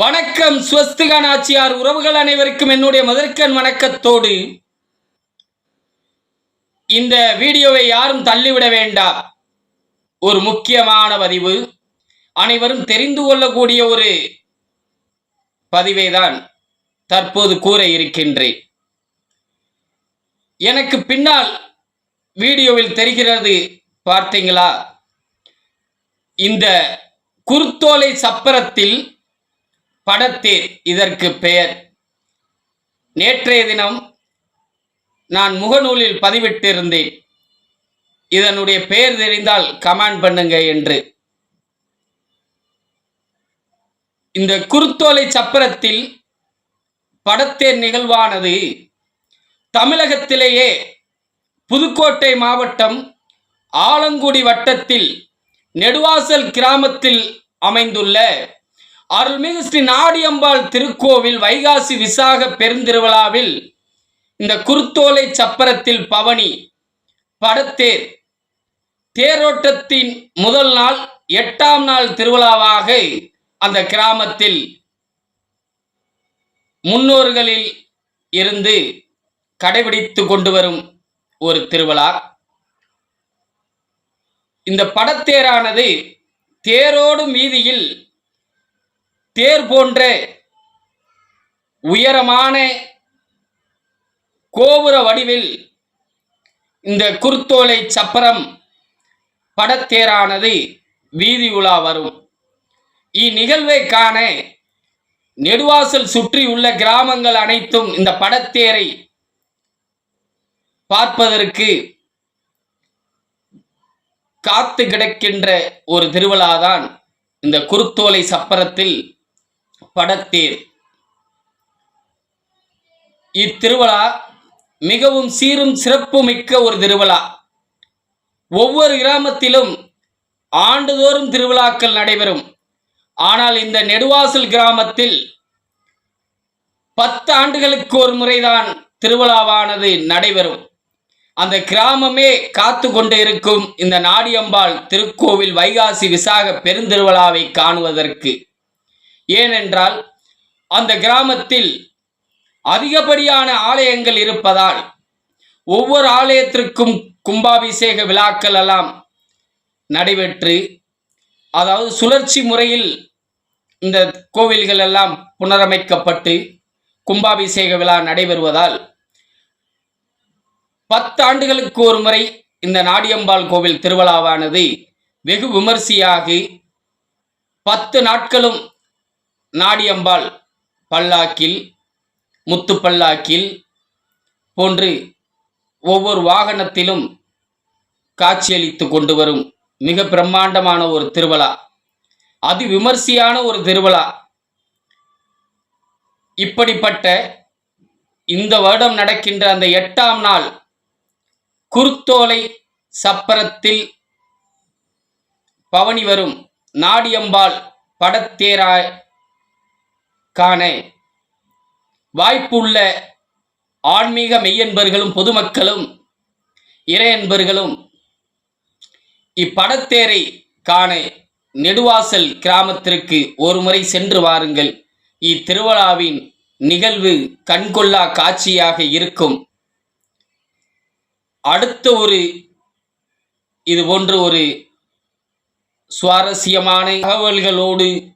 வணக்கம் ஸ்வஸ்திகா நாச்சியார். உறவுகள் அனைவருக்கும் என்னுடைய முதற்கண் வணக்கத்தோடு இந்த வீடியோவை யாரும் தள்ளிவிட வேண்டாம். ஒரு முக்கியமான பதிவு. அனைவரும் தெரிந்து கொள்ளக்கூடிய ஒரு பதிவை தான் தற்போது கூற இருக்கின்றேன். எனக்கு பின்னால் வீடியோவில் தெரிகிறது பார்த்தீங்களா? இந்த குருத்தோலை சப்பரத்தில் படத்தேர் இதற்கு பெயர். நேற்றைய தினம் நான் முகநூலில் பதிவிட்டிருந்தேன். இதனுடைய பெயர் தெரிந்தால் கமெண்ட் பண்ணுங்க என்று. இந்த குருத்தோலை சப்பரத்தில் படத்தேர் நிகழ்வானது தமிழகத்திலேயே புதுக்கோட்டை மாவட்டம் ஆலங்குடி வட்டத்தில் நெடுவாசல் கிராமத்தில் அமைந்துள்ள அருள்மிகு ஸ்ரீ நாடியம்பாள் திருக்கோவில் வைகாசி விசாக பெருந்திருவிழாவில் இந்த குருத்தோலை சப்பரத்தில் பவனி படத்தேர். தேரோட்டத்தின் முதல் நாள் எட்டாம் நாள் திருவிழாவாக அந்த கிராமத்தில் முன்னோர்களில் இருந்து கடைபிடித்து கொண்டு வரும் ஒரு திருவிழா. இந்த படத்தேரானது தேரோடும் வீதியில் தேர் போன்ற உயரமான கோபுர வடிவில் இந்த குர்த்தோலை சப்பரம் படத்தேரானது வீதி உலா வரும். இந்நிகழ்வை காண நெடுவாசல் சுற்றி உள்ள கிராமங்கள் அனைத்தும் இந்த படத்தேரை பார்ப்பதற்கு காத்து கிடக்கின்ற ஒரு திருவிழாதான் இந்த குருத்தோலை சப்பரத்தில் படத்தேர். இத்திருவிழா மிகவும் சீரும் சிறப்பு மிக்க ஒரு திருவிழா. ஒவ்வொரு கிராமத்திலும் ஆண்டுதோறும் திருவிழாக்கள் நடைபெறும். ஆனால் இந்த நெடுவாசல் கிராமத்தில் பத்து ஆண்டுகளுக்கு ஒரு முறைதான் திருவிழாவானது நடைபெறும். அந்த கிராமமே காத்து கொண்டு இருக்கும் இந்த நாடியம்பாள் திருக்கோவில் வைகாசி விசாக பெருந்திருவிழாவை காணுவதற்கு. ஏனென்றால் அந்த கிராமத்தில் அதிகப்படியான ஆலயங்கள் இருப்பதால் ஒவ்வொரு ஆலயத்திற்கும் கும்பாபிஷேக விழாக்கள் எல்லாம் நடைபெற்று அதாவது சுழற்சி முறையில் இந்த கோவில்கள் எல்லாம் புனரமைக்கப்பட்டு கும்பாபிஷேக விழா நடைபெறுவதால் பத்து ஆண்டுகளுக்கு ஒரு முறை இந்த நாடியம்பாள் கோவில் திருவிழாவானது வெகு விமர்சையாகி பத்து நாட்களும் நாடியம்பாள் பல்லாக்கில் முத்து பல்லாக்கில் போன்று ஒவ்வொரு வாகனத்திலும் காட்சியளித்து கொண்டு வரும் மிக பிரம்மாண்டமான ஒரு திருவிழா. அது விமர்சையான ஒரு திருவிழா. இப்படிப்பட்ட இந்த வருடம் நடக்கின்ற அந்த எட்டாம் நாள் குருத்தோலை சப்பரத்தில் பவனி வரும் நாடியம்பாள் படத்தேராய் காண. வாய்ப்புள்ள ஆன்மீக மெய்யன்பர்களும் பொதுமக்களும் இறையன்பர்களும் இப்படத்தேரை காண. நெடுவாசல் கிராமத்திற்கு ஒருமுறை சென்று வாருங்கள். இத்திருவிழாவின் நிகழ்வு கண்கொள்ளா காட்சியாக இருக்கும். அடுத்த ஒரு இது போன்ற ஒரு சுவாரஸ்யமான தகவல்களோடு